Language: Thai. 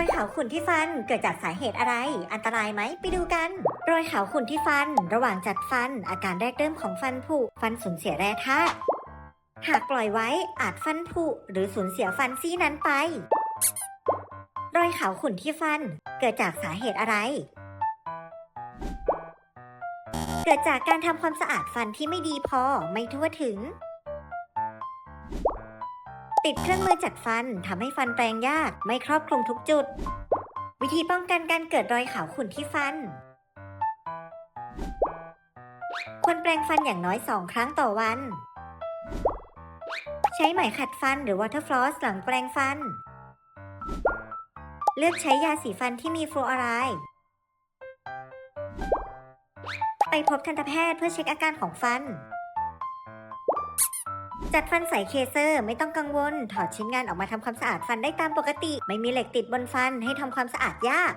อยขาวขุ่นที่ฟันเกิดจากสาเหตุอะไร อันตรายไหมไปดูกัน รอยขาวขุ่นที่ฟัน ระหว่างจัดฟัน อาการแรกเริ่มของฟันผุฟันสูญเสียแร่ธาตุหากปล่อยไว้อาจฟันผุหรือสูญเสียฟันซี่นั้นไป รอยขาวขุ่นที่ฟัน เกิดจากสาเหตุอะไร เกิดจากการทำความสะอาดฟันที่ไม่ดีพอไม่ทั่วถึง ติดเครื่องมือจัดฟันทำให้ฟันแปลงยาก ไม่ครอบคลุมทุกจุด วิธีป้องกันการเกิดรอยขาวขุ่นที่ฟัน ควรแปรงฟันอย่างน้อย 2 ครั้งต่อวัน ใช้ไหมขัดฟันหรือ water floss หลังแปรงฟัน เลือกใช้ยาสีฟันที่มีฟลูออไรด์ไปพบทันตแพทย์เพื่อเช็คอาการของฟัน จัดฟันใส่เคเซอร์ไม่ต้องกังวล ถอดชิ้นงานออกมาทำความสะอาดฟันได้ตามปกติ ไม่มีเหล็กติดบนฟันให้ทำความสะอาดยาก